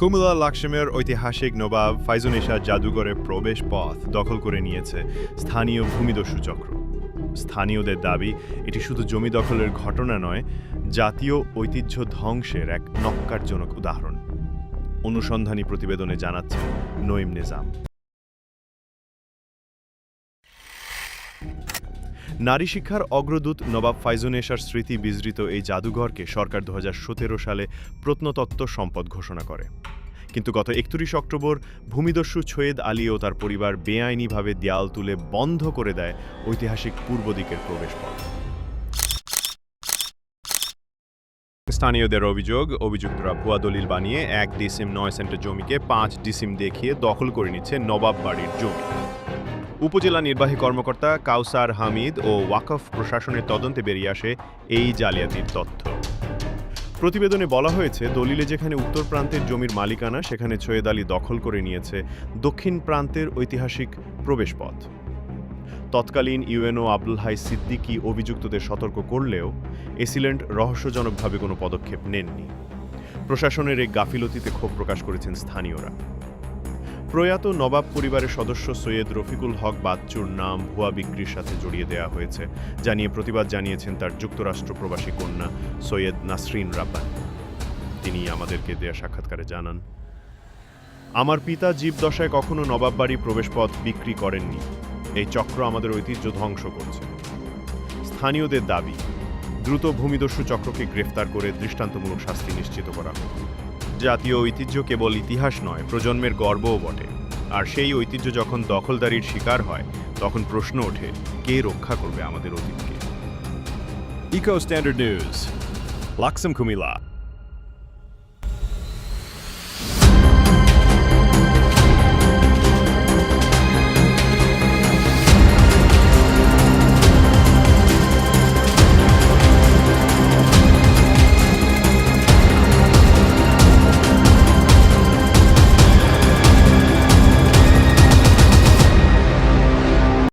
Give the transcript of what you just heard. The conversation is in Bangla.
কুমিল্লা লাকসামের ঐতিহাসিক নবাব ফাইজুনেশা জাদুঘরের প্রবেশ পথ দখল করে নিয়েছে স্থানীয় ভূমিদস্যু চক্র। স্থানীয়দের দাবি, এটি শুধু জমি দখলের ঘটনা নয়, জাতীয় ঐতিহ্য ধ্বংসের এক নক্কারজনক উদাহরণ। অনুসন্ধানী প্রতিবেদনে জানাচ্ছে নঈম নিজাম। নারী শিক্ষার অগ্রদূত নবাব ফাইজুনেশার স্মৃতি বিজড়িত এই জাদুঘরকে সরকার দু হাজার সতেরো সালে প্রত্নতত্ত্ব সম্পদ ঘোষণা করে। কিন্তু গত একত্রিশ অক্টোবর ভূমিদস্যু ছৈয়দ আলী ও তার পরিবার বেআইনিভাবে দেয়াল তুলে বন্ধ করে দেয় ঐতিহাসিক পূর্ব দিকের প্রবেশপথ। স্থানীয়দের অভিযোগ, অভিযুক্তরা ভুয়া দলিল বানিয়ে এক ডিসিম নয় সেন্টের জমিকে পাঁচ ডিসিম দেখিয়ে দখল করে নিচ্ছে নবাব বাড়ির জমি। উপজেলা নির্বাহী কর্মকর্তা কাউসার হামিদ ও ওয়াকফ প্রশাসনের তদন্তে বেরিয়ে আসে এই জালিয়াতির তথ্য। প্রতিবেদনে বলা হয়েছে, দলিলে যেখানে উত্তর প্রান্তের জমির মালিকানা, সেখানে ছয়েদ আলী দখল করে নিয়েছে দক্ষিণ প্রান্তের ঐতিহাসিক প্রবেশপথ। তৎকালীন ইউএনও আব্দুল হাই সিদ্দিকী অভিযুক্তদের সতর্ক করলেও এসিলেন্ট রহস্যজনকভাবে কোনো পদক্ষেপ নেননি। প্রশাসনের এই গাফিলতিতে ক্ষোভ প্রকাশ করেছেন স্থানীয়রা। প্রয়াত নবাব পরিবারের সদস্য সৈয়দ রফিকুল হক বাচ্চুর নাম ভুয়া বিক্রির সাথে জড়িয়ে দেওয়া হয়েছে, জানিয়ে প্রতিবাদ জানিয়েছেন তার যুক্তরাষ্ট্র প্রবাসী কন্যা সৈয়দ নাসরিন রাব্বানি। তিনি আমাদেরকে দেয়া সাক্ষাৎকারে জানান, আমার পিতা জীবদশায় কখনো নবাব বাড়ি প্রবেশপথ বিক্রি করেননি। এই চক্র আমাদের ঐতিহ্য ধ্বংস করছে। স্থানীয়দের দাবি, দ্রুত ভূমিদস্যু চক্রকে গ্রেফতার করে দৃষ্টান্তমূলক শাস্তি নিশ্চিত করা হোক। জাতীয় ঐতিহ্য কেবল ইতিহাস নয়, প্রজন্মের গর্বও বটে। আর সেই ঐতিহ্য যখন দখলদারির শিকার হয়, তখন প্রশ্ন ওঠে, কে রক্ষা করবে আমাদের অতীতকে? Eco standard news, Laksam Comilla